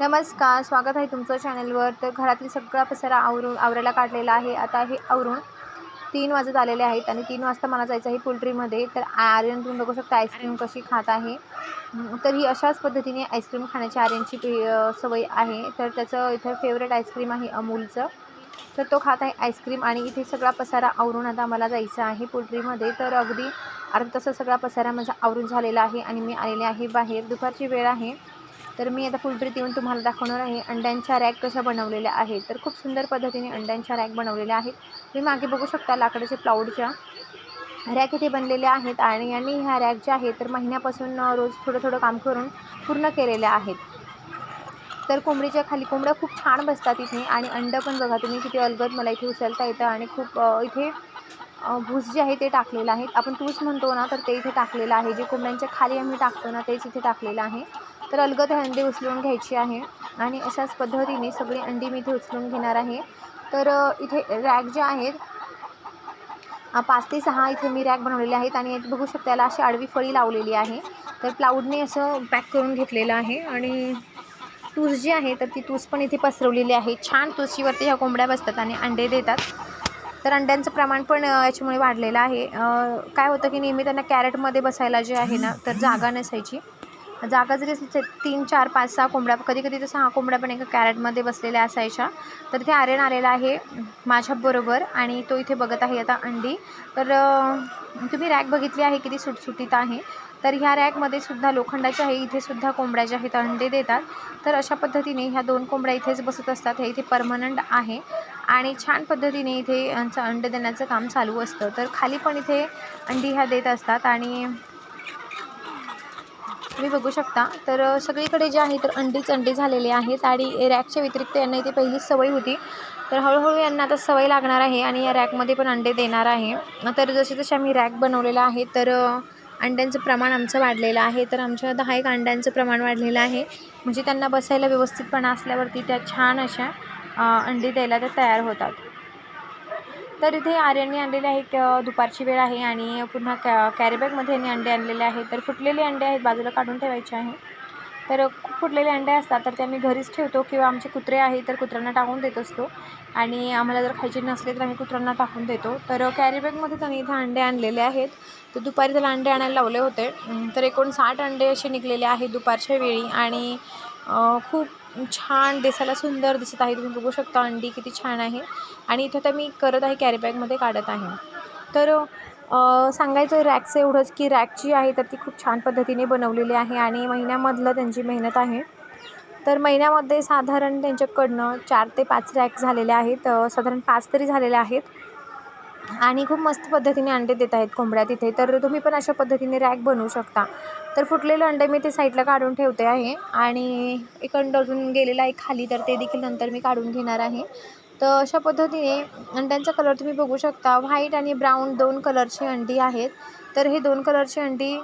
नमस्कार स्वागत आहे तुमचं चॅनलवर तर घरातील सगळा पसारा आवरून आवरायला काढलेला आहे. आता हे आवरून तीन वाजत आलेले आहेत आणि तीन वाजता मला जायचं आहे पोल्ट्रीमध्ये. तर आर्यन तुम्ही बघू शकता आईस्क्रीम कशी खात आहे. तर ही अशाच पद्धतीने आईस्क्रीम खाण्याची आर्यनची पे- सवय आहे. तर त्याचं इथं फेवरेट आईस्क्रीम आहे अमूलचं. तर तो खात आहे आईस्क्रीम आणि इथे सगळा पसारा आवरून आता मला जायचं आहे पोल्ट्रीमध्ये. तर अगदी अर्धा तसा सगळा पसारा माझा आवरून झालेला आहे आणि मी आलेले आहे बाहेर. दुपारची वेळ आहे. तर मी आता फुलप्रीत येऊन तुम्हाला दाखवणार आहे. अंड्यांच्या रॅक कशा बनवलेल्या आहेत. तर खूप सुंदर पद्धतीने अंड्यांच्या रॅक बनवलेल्या आहेत. तुम्ही मागे बघू शकता लाकडाच्या प्लाऊडच्या रॅक इथे बनलेल्या आहेत आणि यांनी ह्या रॅक ज्या आहेत तर महिन्यापासून रोज थोडं थोडं काम करून पूर्ण केलेल्या आहेत. तर कोंबडीच्या खाली कोंबड्या खूप छान बसतात इथे आणि अंडं पण बघा तुम्ही किती अलगद मला इथे उचलता येतं आणि खूप इथे भूस जे आहे ते टाकलेलं आहे. आपण तूस म्हणतो ना तर ते इथे टाकलेलं आहे. जे कोंबड्यांच्या खाली आम्ही टाकतो ना तेच इथे टाकलेलं आहे. तर अलगद अंडी उचलून घ्यायची आहे. आणि अशाच पद्धतीने सगळी अंडी मी इथे उचलून घेणार आहे. तर इथे रॅक जे आहेत पाच ते सहा इथे मी रॅक बनवलेले आहेत. आणि बघू शकता याला अशी आडवी फळी लावलेली आहे. तर प्लाऊडने असं पॅक करून घेतलेलं आहे. आणि तूस जी आहे तर ती तूस पण इथे पसरवलेली आहे. छान तुसीवरती ह्या कोंबड्या बसतात आणि अंडे देतात. तर अंड्यांचं प्रमाण पण याच्यामुळे वाढलेलं आहे. काय होतं की नेहमी त्यांना कॅरेटमध्ये बसायला जे आहे ना तर जागा नसायची. जागा जरी असली तीन चार पाच सहा कोंबड्या. कधी कधी तर सहा कोंबड्या पण एका कॅरेटमध्ये बसलेल्या असायच्या. तर इथे आर्यन आलेला आहे माझ्याबरोबर आणि तो इथे बघत आहे आता अंडी. तर तुम्ही रॅक बघितली आहे किती सुटसुटीत आहे. तर ह्या रॅकमध्ये सुद्धा लोखंडाच्या आहे इथे सुद्धा कोंबड्या ज्या आहेत अंडे देतात. तर अशा पद्धतीने ह्या दोन कोंबड्या इथेच बसत असतात. हे इथे परमनंट आहे आणि छान पद्धतीने इथे यांचं अंडे देण्याचं काम चालू असतं. तर खाली पण इथे अंडी ह्या देत असतात आणि तुम्ही बघू शकता. तर सगळीकडे जे आहे तर अंडीच अंडी झालेले आहेत आणि रॅकच्या व्यतिरिक्त यांना इथे पहिलीच सवय होती. तर हळूहळू यांना आता सवय लागणार आहे आणि या रॅकमध्ये पण अंडे देणार आहे. तर जसे जसे आम्ही रॅक बनवलेला आहे तर अंड्यांचं प्रमाण आमचं वाढलेलं आहे. तर आमच्या दहा एक अंड्यांचं प्रमाण वाढलेलं आहे. म्हणजे त्यांना बसायला व्यवस्थितपणा असल्यावरती त्या छान अशा अंडी द्यायला त्या तयार होतात. तर इथे आर्यांनी आणलेले आहेत दुपारची वेळ आहे आणि पुन्हा कॅ कॅरीबॅगमध्ये यांनी अंडे आणलेले आहेत. तर फुटलेले अंडे आहेत बाजूला काढून ठेवायचे आहे. तर खूप फुटलेले अंडे असतात तर ते आम्ही घरीच ठेवतो किंवा आमचे कुत्रे आहे तर कुत्र्यांना टाकून देत असतो. आणि आम्हाला जर खायचे नसले तर आम्ही कुत्र्यांना टाकून देतो. तर कॅरीबॅगमध्ये त्यांनी इथं अंडे आणलेले आहेत. तर दुपारी त्याला अंडे आणायला लावले होते. तर एकूण साठ अंडे असे निघलेले आहेत दुपारच्या वेळी. आणि खूप छान दिसायला सुंदर दिसत आहे. तुम्ही बघू शकता अंडी किती छान आहे. आणि इथं तर मी करत आहे कॅरीबॅगमध्ये काढत आहे. तर सांगायचं रॅकचं एवढंच की रॅक जी आहे तर ती खूप छान पद्धतीने बनवलेली आहे आणि महिन्यामधलं त्यांची मेहनत आहे. तर महिन्यामध्ये साधारण त्यांच्याकडनं चार ते पाच रॅक झालेले आहेत. साधारण पाच तरी झालेले आहेत. आणि खूप मस्त पद्धतीने अंडे देत आहेत कोंबड्या तिथे. तर तुम्ही पण अशा पद्धतीने रॅक बनवू शकता. तर फुटलेलं अंडे मी ते साईडला काढून ठेवते आहे. आणि एक अंडं अजून गेलेलं आहे खाली तर ते देखील नंतर मी काढून घेणार आहे. तर अशा पद्धतीने अंड्यांचा कलर तुम्ही बघू शकता. व्हाईट आणि ब्राऊन दोन कलरची अंडी आहेत. तर हे दोन कलरची अंडी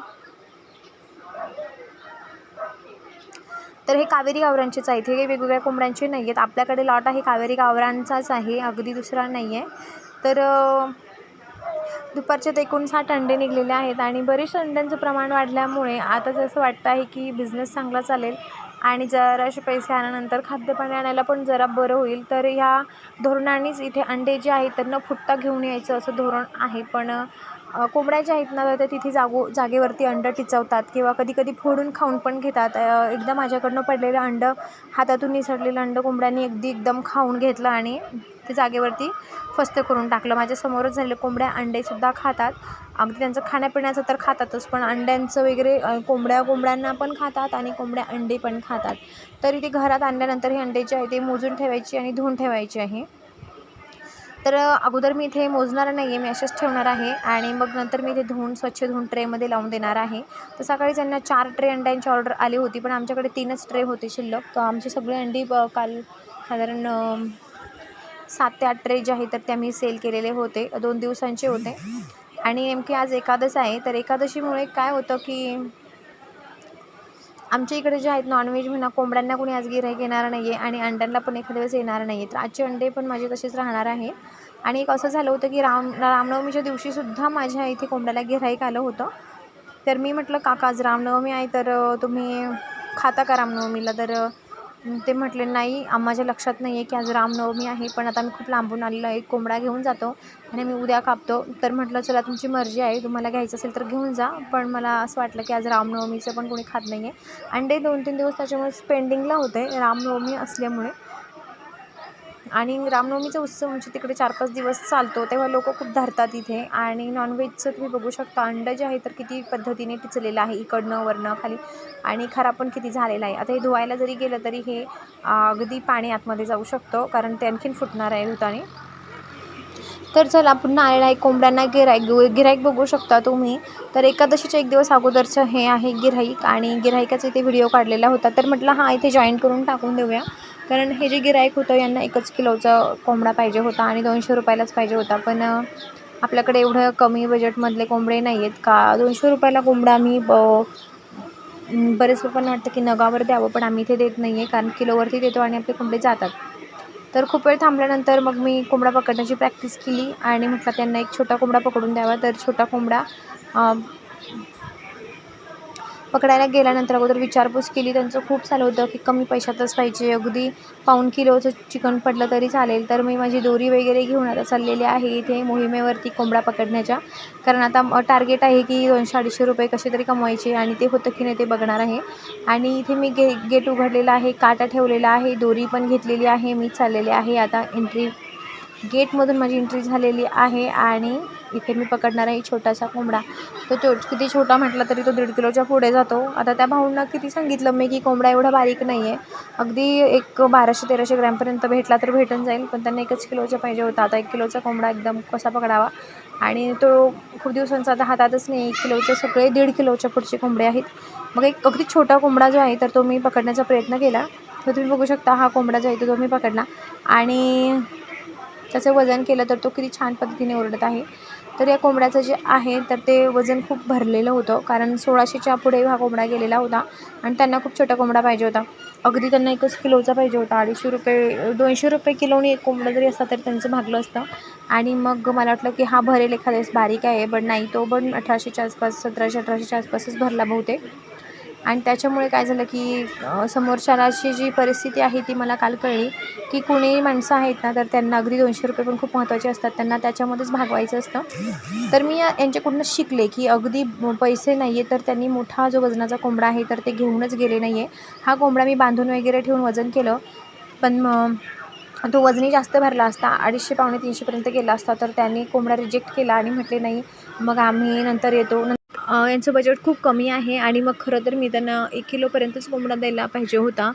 तर हे कावेरी गावरांचेच आहेत. हे वेगवेगळ्या कोंबड्यांचे नाही आहेत आपल्याकडे लॉट आहे कावेरी गावरांचाच आहे. अगदी दुसरा नाही आहे तर अ, दुपारचे ते एकोणसाठ अंडे निघालेले आहेत आणि बरेचसे अंड्यांचं प्रमाण वाढल्यामुळे आता जसं वाटतं आहे की बिझनेस चांगला चालेल. आणि जरासे पैसे आल्यानंतर खाद्यपाणी आणायला पण जरा बरं होईल. तर ह्या धोरणानेच इथे अंडे जे आहेत त्यांना फुटता घेऊन यायचं असं धोरण आहे. पण कोंबड्या ज्या आहेत ना तर तिथे जागो जागेवरती अंडं टिचवतात किंवा कधी कधी फोडून खाऊन पण घेतात. एकदा माझ्याकडनं पडलेलं अंडं हातातून निसटलेलं अंडं कोंबड्यांनी अगदी एकदम खाऊन घेतलं आणि ते जागेवरती फस्त करून टाकलं. माझ्यासमोरच झालेलं कोंबड्या अंडेसुद्धा खातात. अगदी त्यांचं खाण्यापिण्याचं तर खातातच पण अंड्यांचं वगैरे कोंबड्या कोंबड्यांना पण खातात आणि कोंबड्या अंडे पण खातात. तरी ते घरात आणल्यानंतर हे अंडे जे आहे ते मोजून ठेवायची आणि धुवून ठेवायची आहे. तर अगोदर मी इथे मोजणार नाही आहे मी असेच ठेवणार आहे आणि मग नंतर मी इथे धुवून स्वच्छ धुवून ट्रेमध्ये लावून देणार आहे. तर सकाळी त्यांना चार ट्रे अंड्यांची ऑर्डर आली होती पण आमच्याकडे तीनच ट्रे होते शिल्लक. तर आमची सगळी अंडी ब- काल साधारण सात ते आठ ट्रे जे आहे तर ते आम्ही सेल केलेले होते. दोन दिवसांचे होते. आणि नेमकी आज एकादश आहे. तर एकादशीमुळे काय होतं की आमच्या इकडे जे आहेत नॉनव्हेज म्हणा कोंबड्यांना कोणी आज गिऱ्हाईक येणार नाही आहे आणि अंड्यांना पण एखाद्या वेळेस येणार नाही आहे तर आजचे अंडे पण माझे तसेच राहणार आहे आणि एक असं झालं होतं की राम रामनवमीच्या दिवशीसुद्धा माझ्या इथे कोंबड्याला गिऱ्हाईक आलं होतं. तर मी म्हटलं काका आज रामनवमी आहे तर तुम्ही खाता का रामनवमीला? तर ते म्हटले नाही माझ्या लक्षात नाही आहे की आज रामनवमी आहे पण आता मी खूप लांबून आलेलो आहे कोंबडा घेऊन जातो आणि मी उद्या कापतो. तर म्हटलं चला तुमची मर्जी आहे तुम्हाला घ्यायचं असेल तर घेऊन जा पण मला असं वाटलं की आज रामनवमीचं पण कोणी खात नाही आहे अंडे दोन तीन दिवस त्याच्यामुळे पेंडिंगला होते रामनवमी असल्यामुळे. आणि रामनवमीचा उत्सव म्हणजे तिकडे चार पाच दिवस चालतो तेव्हा लोक खूप धरतात इथे. आणि नॉनव्हेजचं तुम्ही बघू शकता अंडं जे आहे तर किती पद्धतीने टिचलेलं आहे इकडनं वरनं खाली. आणि खराब पण किती झालेला आहे. आता हे धुवायला जरी गेलं तरी हे अगदी पाणी आतमध्ये जाऊ शकतो कारण ते आणखीन फुटणार आहे धुताने तर चला पुन्हा आलेला आहे कोंबड्यांना गिराईक गिराईक बघू शकता तुम्ही. तर एकादशीच्या एक दिवस अगोदरचं हे आहे गिराईक आणि गिराईकाचा इथे व्हिडिओ काढलेला होता. तर म्हटलं हां इथे जॉईन करून टाकून देऊया. कारण हे जे गिऱ्हाईक होतं यांना एकच किलोचा कोंबडा पाहिजे होता आणि दोनशे रुपयालाच पाहिजे होता. पण आपल्याकडे एवढं कमी बजेटमधले कोंबडे नाही आहेत का? दोनशे रुपयाला कोंबडा आम्ही ब बरेच लोकांना वाटतं की नगावर द्यावं पण आम्ही इथे देत नाही आहे कारण किलोवरती देतो आणि आपले कोंबडे जातात. तर खूप वेळ थांबल्यानंतर मग मी कोंबडा पकडण्याची प्रॅक्टिस केली आणि म्हटलं त्यांना एक छोटा कोंबडा पकडून द्यावा. तर छोटा कोंबडा पकडायला गेल्यानंतर अगोदर विचारपूस केली. त्यांचं खूप चालू होतं की कमी पैशातच पाहिजे. अगदी पाऊण किलोचं चिकन पडलं तरी चालेल. तर मी माझी दोरी वगैरे घेऊन आता चाललेली आहे इथे मोहिमेवरती कोंबडा पकडण्याच्या. कारण आता टार्गेट आहे की दोनशे अडीचशे रुपये कसे तरी कमवायचे आणि ते होतं की नाही ते बघणार आहे. आणि इथे मी गे गेट उघडलेला आहे काटा ठेवलेला आहे दोरी पण घेतलेली आहे मी चाललेले आहे. आता एंट्री गेटमधून माझी एंट्री झालेली आहे आणि इथे मी पकडणार आहे छोटासा कोंबडा. तो तो किती छोटा म्हटला तरी तो दीड किलोच्या पुढे जातो. आता त्या भाऊंना किती सांगितलं मी की कोंबडा एवढा बारीक नाही आहे अगदी एक बाराशे तेराशे ग्रॅमपर्यंत भेटला तर भेटून जाईल पण त्यांना एकच किलोचा पाहिजे होता. आता एक किलोचा कोंबडा एकदम कसा पकडावा? आणि तो खूप दिवसांचा आता हातातच नाही. एक किलोचे सगळे दीड किलोच्या पुढचे कोंबडे आहेत. मग एक अगदी छोटा कोंबडा जो आहे तर तो मी पकडण्याचा प्रयत्न केला. तर तुम्ही बघू शकता हा कोंबडा जो आहे तो मी पकडला. आणि त्याचं वजन केलं तर तो किती छान पद्धतीने ओरडत आहे. तर या कोंबड्याचं जे आहे तर ते वजन खूप भरलेलं होतं. कारण सोळाशेच्या पुढे हा कोंबडा गेलेला होता आणि त्यांना खूप छोटा कोंबडा पाहिजे होता. अगदी त्यांना एकच किलोचा पाहिजे होता. अडीचशे रुपये दोनशे रुपये किलोनी एक कोंबडा जरी असता तरी त्यांचं भागलं असतं. आणि मग मला वाटलं की हा भरेल एखाद्यास बारीक आहे पण नाही तो पण अठराशेच्या आसपास सतराशे अठराशेच्या आसपासच भरला बहुतेक. आणि त्याच्यामुळे काय झालं की अ, जी परिस्थिती आहे ती मला काल कळली की कुणीही माणसं आहेत ना तर त्यांना अगदी दोनशे रुपये पण खूप महत्त्वाचे असतात. त्यांना त्याच्यामध्येच भागवायचं असतं. तर मी यांच्याकडून शिकले की अगदी पैसे नाही आहे तर त्यांनी मोठा जो वजनाचा कोंबडा आहे तर ते घेऊनच गेले नाही आहे हा कोंबडा मी बांधून वगैरे ठेवून वजन केलं. पण मग तो वजनी जास्त भरला असता. अडीचशे पावणे तीनशेपर्यंत गेला असता. तर त्यांनी कोंबडा रिजेक्ट केला आणि म्हटले नाही मग आम्ही नंतर येतो. यांचं बजेट खूप कमी आहे आणि मग खरं तर मी त्यांना एक किलोपर्यंतच कोंबडा द्यायला पाहिजे होता.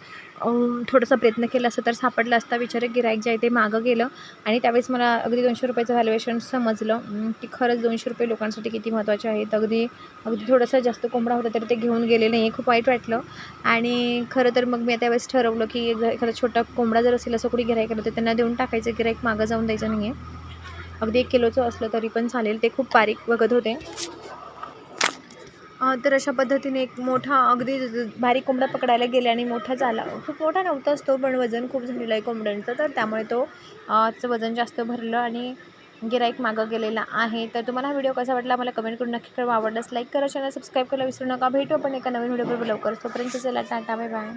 थोडासा प्रयत्न केला असता तर सापडला असता. विचारे गिरायक जे आहे ते मागं गेलं आणि त्यावेळेस मला अगदी दोनशे रुपयाचं व्हॅल्युएशन समजलं. की खरंच दोनशे रुपये लोकांसाठी किती महत्त्वाचे आहेत. अगदी अगदी थोडासा जास्त कोंबडा होता तरी ते घेऊन गेले नाही खूप वाईट वाटलं. आणि खरं तर मग मी त्यावेळेस ठरवलं की जर एखादा छोटा कोंबडा जर असेल असं कुठे गिरायक केलं तर त्यांना देऊन टाकायचं. गिरायक मागं जाऊन द्यायचं नाही आहे अगदी एक किलोचं असलं तरी पण चालेल. ते खूप बारीक बघत होते. तर अशा पद्धतीने एक मोठा अगदी भारी कोंबडा पकडायला गेले आणि मोठा झाला. खूप मोठा नव्हताच तो पण वजन खूप झालेलं आहे कोंबड्यांचं. तर त्यामुळे तो चं वजन जास्त भरलं आणि गिराईक मागं गेलेला आहे. तर तुम्हाला हा व्हिडिओ कसा वाटला मला कमेंट करून नक्की कळवा. आवडल्यास लाईक करा चॅनल सबस्क्राईब करायला विसरू नका. भेटू आपण एका नवीन व्हिडिओ लवकर तोपर्यंत चला टाटा बाय बाय